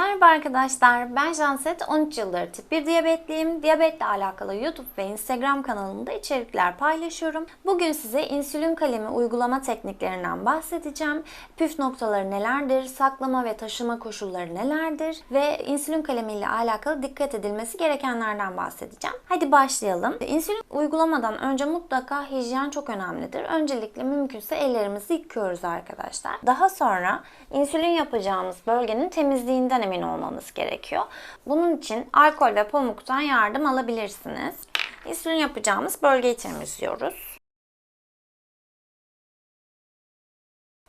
Merhaba arkadaşlar, ben Janset, 13 yıldır tip 1 diyabetliyim. Diyabetle alakalı YouTube ve Instagram kanalımda içerikler paylaşıyorum. Bugün size insülin kalemi uygulama tekniklerinden bahsedeceğim. Püf noktaları nelerdir, saklama ve taşıma koşulları nelerdir ve insülin kalemi ile alakalı dikkat edilmesi gerekenlerden bahsedeceğim. Hadi başlayalım. İnsülin uygulamadan önce mutlaka hijyen çok önemlidir. Öncelikle mümkünse ellerimizi yıkıyoruz arkadaşlar. Daha sonra insülin yapacağımız bölgenin temizliğinden emin olmamız gerekiyor. Bunun için alkol ve pamuktan yardım alabilirsiniz. İnsülin yapacağımız bölgeyi temizliyoruz.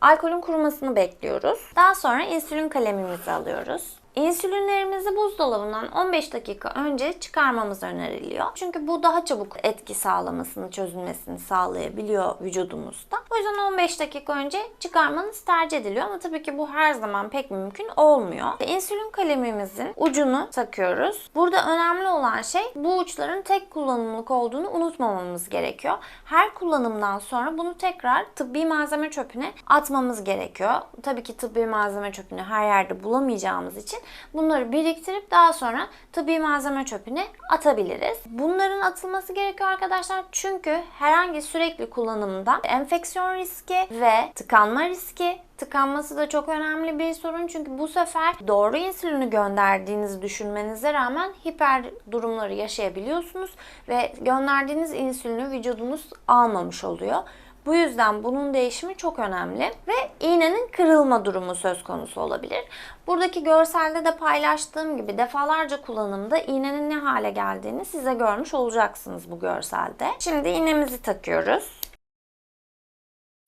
Alkolün kurumasını bekliyoruz. Daha sonra insülin kalemimizi alıyoruz. İnsülinlerimizi buzdolabından 15 dakika önce çıkarmamız öneriliyor. Çünkü bu daha çabuk etki sağlamasını, çözülmesini sağlayabiliyor vücudumuzda. O yüzden 15 dakika önce çıkarmanız tercih ediliyor ama tabii ki bu her zaman pek mümkün olmuyor. İnsülin kalemimizin ucunu takıyoruz. Burada önemli olan şey bu uçların tek kullanımlık olduğunu unutmamamız gerekiyor. Her kullanımdan sonra bunu tekrar tıbbi malzeme çöpüne atmamız gerekiyor. Tabii ki tıbbi malzeme çöpünü her yerde bulamayacağımız için bunları biriktirip daha sonra tıbbi malzeme çöpüne atabiliriz. Bunların atılması gerekiyor arkadaşlar çünkü herhangi sürekli kullanımda enfeksiyon riski ve tıkanma riski Tıkanması da çok önemli bir sorun çünkü bu sefer doğru insülini gönderdiğinizi düşünmenize rağmen hiper durumları yaşayabiliyorsunuz ve gönderdiğiniz insülini vücudunuz almamış oluyor. Bu yüzden bunun değişimi çok önemli ve iğnenin kırılma durumu söz konusu olabilir. Buradaki görselde de paylaştığım gibi defalarca kullanımda iğnenin ne hale geldiğini size görmüş olacaksınız bu görselde. Şimdi iğnemizi takıyoruz.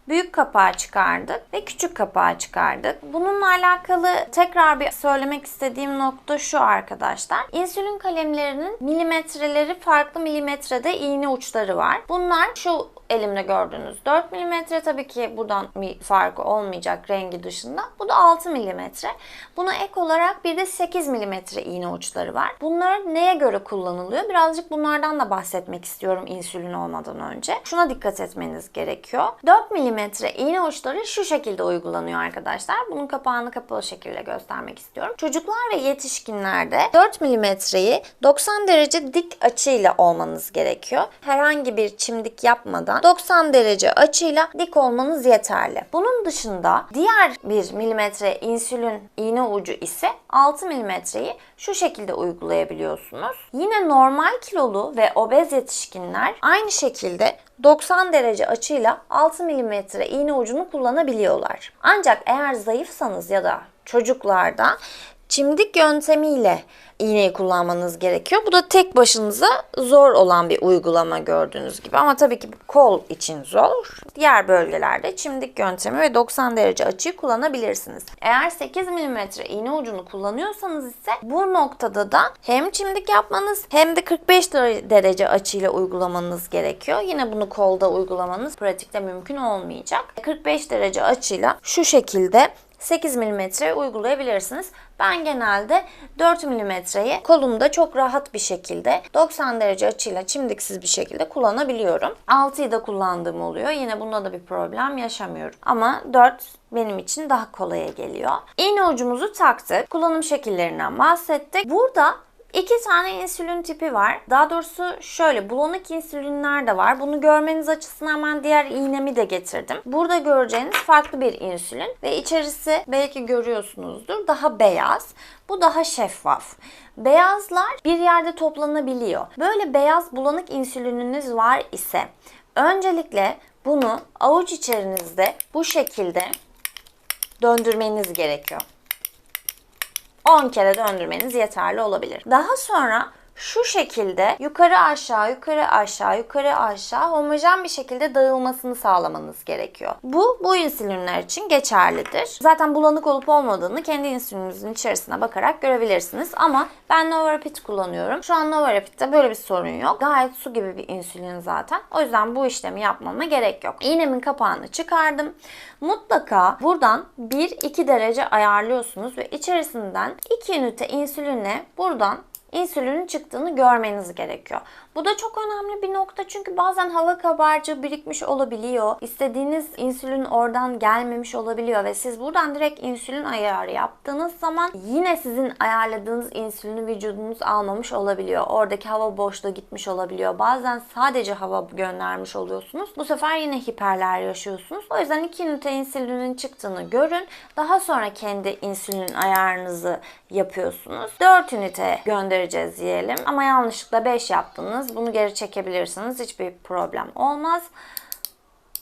Büyük kapağı çıkardık ve küçük kapağı çıkardık. Bununla alakalı tekrar bir söylemek istediğim nokta şu arkadaşlar. İnsülin kalemlerinin milimetreleri farklı milimetrede iğne uçları var. Bunlar şu elimde gördüğünüz 4 mm tabii ki buradan bir farkı olmayacak rengi dışında. Bu da 6 mm. Buna ek olarak bir de 8 mm iğne uçları var. Bunlar neye göre kullanılıyor? Birazcık bunlardan da bahsetmek istiyorum insülin olmadan önce. Şuna dikkat etmeniz gerekiyor. 4 mm iğne uçları şu şekilde uygulanıyor arkadaşlar. Bunun kapağını kapalı şekilde göstermek istiyorum. Çocuklar ve yetişkinlerde 4 mm'yi 90 derece dik açıyla olmanız gerekiyor. Herhangi bir çimdik yapmadan 90 derece açıyla dik olmanız yeterli. Bunun dışında diğer bir milimetre insülin iğne ucu ise 6 milimetreyi şu şekilde uygulayabiliyorsunuz. Yine normal kilolu ve obez yetişkinler aynı şekilde 90 derece açıyla 6 milimetre iğne ucunu kullanabiliyorlar. Ancak eğer zayıfsanız ya da çocuklarda çimdik yöntemiyle iğneyi kullanmanız gerekiyor. Bu da tek başınıza zor olan bir uygulama gördüğünüz gibi. Ama tabii ki kol için zor. Diğer bölgelerde çimdik yöntemi ve 90 derece açıyı kullanabilirsiniz. Eğer 8 mm iğne ucunu kullanıyorsanız ise bu noktada da hem çimdik yapmanız hem de 45 derece açıyla uygulamanız gerekiyor. Yine bunu kolda uygulamanız pratikte mümkün olmayacak. 45 derece açıyla şu şekilde 8 mm uygulayabilirsiniz. Ben genelde 4 mm'yi kolumda çok rahat bir şekilde 90 derece açıyla çimdiksiz bir şekilde kullanabiliyorum. 6'yı da kullandığım oluyor. Yine bunda da bir problem yaşamıyorum. Ama 4 benim için daha kolaya geliyor. İğne ucumuzu taktık. Kullanım şekillerinden bahsettik. Burada İki tane insülin tipi var. Daha doğrusu şöyle bulanık insülinler de var. Bunu görmeniz açısından ben diğer iğnemi de getirdim. Burada göreceğiniz farklı bir insülin ve içerisi belki görüyorsunuzdur daha beyaz. Bu daha şeffaf. Beyazlar bir yerde toplanabiliyor. Böyle beyaz bulanık insülininiz var ise öncelikle bunu avuç içerinizde bu şekilde döndürmeniz gerekiyor. 10 kere döndürmeniz yeterli olabilir. Daha sonra şu şekilde yukarı aşağı yukarı aşağı yukarı aşağı homojen bir şekilde dağılmasını sağlamanız gerekiyor. Bu bu insülinler için geçerlidir. Zaten bulanık olup olmadığını kendi insülininizin içerisine bakarak görebilirsiniz ama ben Novarapid kullanıyorum. Şu an Novarapid'de böyle bir sorun yok. Gayet su gibi bir insülin zaten. O yüzden bu işlemi yapmama gerek yok. İğnemin kapağını çıkardım. Mutlaka buradan 1-2 derece ayarlıyorsunuz ve içerisinden 2 ünite insülinle buradan insülinin çıktığını görmeniz gerekiyor. Bu da çok önemli bir nokta çünkü bazen hava kabarcığı birikmiş olabiliyor. İstediğiniz insülin oradan gelmemiş olabiliyor ve siz buradan direkt insülin ayarı yaptığınız zaman yine sizin ayarladığınız insülini vücudunuz almamış olabiliyor. Oradaki hava boşluğu gitmiş olabiliyor. Bazen sadece hava göndermiş oluyorsunuz. Bu sefer yine hiperler yaşıyorsunuz. O yüzden 2 ünite insülinin çıktığını görün. Daha sonra kendi insülin ayarınızı yapıyorsunuz. 4 ünite göndereceğiz diyelim. Ama yanlışlıkla 5 yaptınız. Bunu geri çekebilirsiniz. Hiçbir problem olmaz.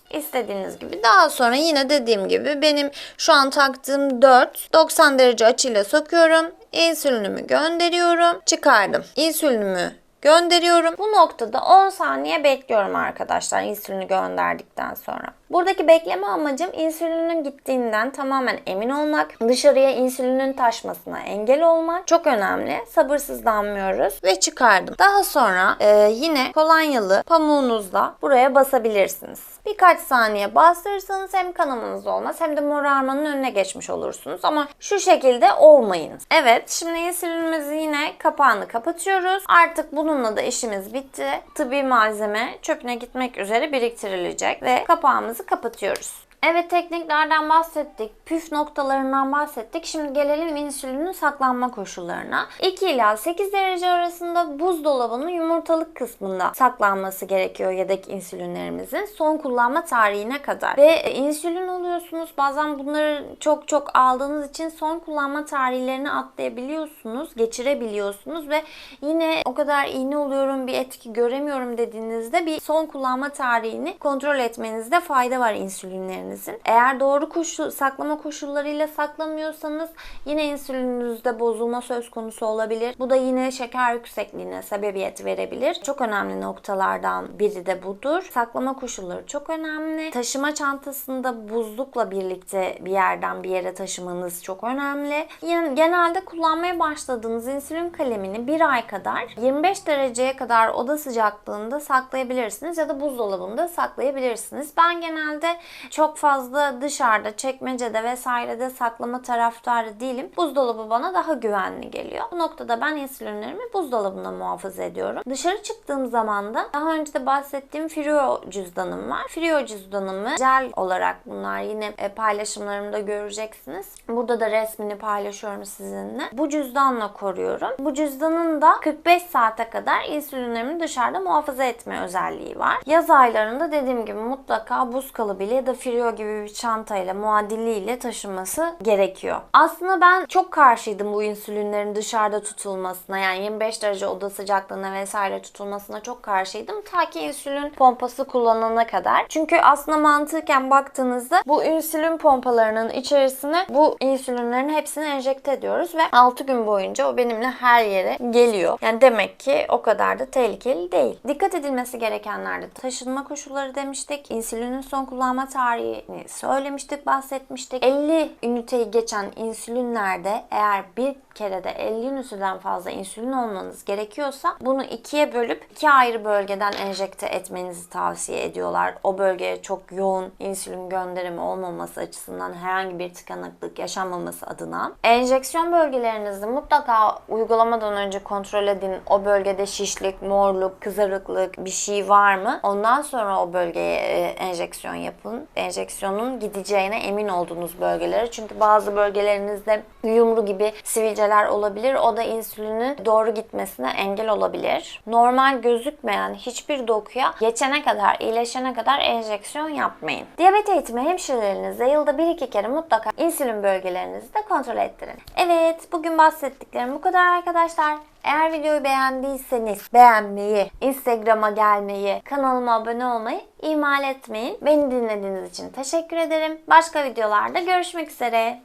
İstediğiniz gibi. Daha sonra yine dediğim gibi benim şu an taktığım 4 90 derece açıyla sokuyorum. İnsülinimi gönderiyorum. Çıkardım. İnsülinimi gönderiyorum. Bu noktada 10 saniye bekliyorum arkadaşlar insülini gönderdikten sonra. Buradaki bekleme amacım insülinin gittiğinden tamamen emin olmak. Dışarıya insülinin taşmasına engel olmak. Çok önemli. Sabırsızlanmıyoruz ve çıkardım. Daha sonra e, yine kolonyalı pamuğunuzla buraya basabilirsiniz. Birkaç saniye bastırırsanız hem kanamanız olmaz hem de morarmanın önüne geçmiş olursunuz. Ama şu şekilde olmayın. Evet şimdi insülinimizi yine kapağını kapatıyoruz. Artık bununla da işimiz bitti. Tıbbi malzeme çöpüne gitmek üzere biriktirilecek ve kapağımızı kapatıyoruz. Evet tekniklerden bahsettik, püf noktalarından bahsettik. Şimdi gelelim insülinin saklanma koşullarına. 2 ila 8 derece arasında buzdolabının yumurtalık kısmında saklanması gerekiyor yedek insülinlerimizin son kullanma tarihine kadar. Ve insülin oluyorsunuz. Bazen bunları çok çok aldığınız için son kullanma tarihlerini atlayabiliyorsunuz, geçirebiliyorsunuz ve yine o kadar iğne oluyorum bir etki göremiyorum dediğinizde bir son kullanma tarihini kontrol etmenizde fayda var insülinlerin insülininizin. Eğer doğru koşul, saklama koşullarıyla saklamıyorsanız yine insülininizde bozulma söz konusu olabilir. Bu da yine şeker yüksekliğine sebebiyet verebilir. Çok önemli noktalardan biri de budur. Saklama koşulları çok önemli. Taşıma çantasında buzlukla birlikte bir yerden bir yere taşımanız çok önemli. Yani genelde kullanmaya başladığınız insülin kalemini bir ay kadar 25 dereceye kadar oda sıcaklığında saklayabilirsiniz ya da buzdolabında saklayabilirsiniz. Ben genelde çok fazla dışarıda, çekmecede vesairede saklama taraftarı değilim. Buzdolabı bana daha güvenli geliyor. Bu noktada ben insülinlerimi buzdolabında muhafaza ediyorum. Dışarı çıktığım zaman da daha önce de bahsettiğim Frio cüzdanım var. Frio cüzdanımı gel olarak bunlar yine e, paylaşımlarımda göreceksiniz. Burada da resmini paylaşıyorum sizinle. Bu cüzdanla koruyorum. Bu cüzdanın da 45 saate kadar insülinlerimi dışarıda muhafaza etme özelliği var. Yaz aylarında dediğim gibi mutlaka buz kalıbıyla ya da Frio gibi bir çantayla muadiliyle taşınması gerekiyor. Aslında ben çok karşıydım bu insülinlerin dışarıda tutulmasına. Yani 25 derece oda sıcaklığına vesaire tutulmasına çok karşıydım. Ta ki insülin pompası kullanana kadar. Çünkü aslında mantıken baktığınızda bu insülin pompalarının içerisine bu insülinlerin hepsini enjekte ediyoruz ve 6 gün boyunca o benimle her yere geliyor. Yani demek ki o kadar da tehlikeli değil. Dikkat edilmesi gerekenlerde taşınma koşulları demiştik. İnsülinin son kullanma tarihi söylemiştik, bahsetmiştik. 50 üniteyi geçen insülinlerde eğer bir kerede 50 üniteden fazla insülin olmanız gerekiyorsa bunu ikiye bölüp iki ayrı bölgeden enjekte etmenizi tavsiye ediyorlar. O bölgeye çok yoğun insülin gönderimi olmaması açısından herhangi bir tıkanıklık yaşanmaması adına. Enjeksiyon bölgelerinizi mutlaka uygulamadan önce kontrol edin. O bölgede şişlik, morluk, kızarıklık bir şey var mı? Ondan sonra o bölgeye e, enjeksiyon yapın. Enjeksiyonun gideceğine emin olduğunuz bölgelere. Çünkü bazı bölgelerinizde yumru gibi sivilceler olabilir. O da insülinin doğru gitmesine engel olabilir. Normal gözükmeyen hiçbir dokuya geçene kadar, iyileşene kadar enjeksiyon yapmayın. Diyabet eğitimi hemşirelerinizle yılda 1-2 kere mutlaka insülin bölgelerinizi de kontrol ettirin. Evet, bugün bahsettiklerim bu kadar arkadaşlar. Eğer videoyu beğendiyseniz beğenmeyi, Instagram'a gelmeyi, kanalıma abone olmayı ihmal etmeyin. Beni dinlediğiniz için teşekkür ederim. Başka videolarda görüşmek üzere.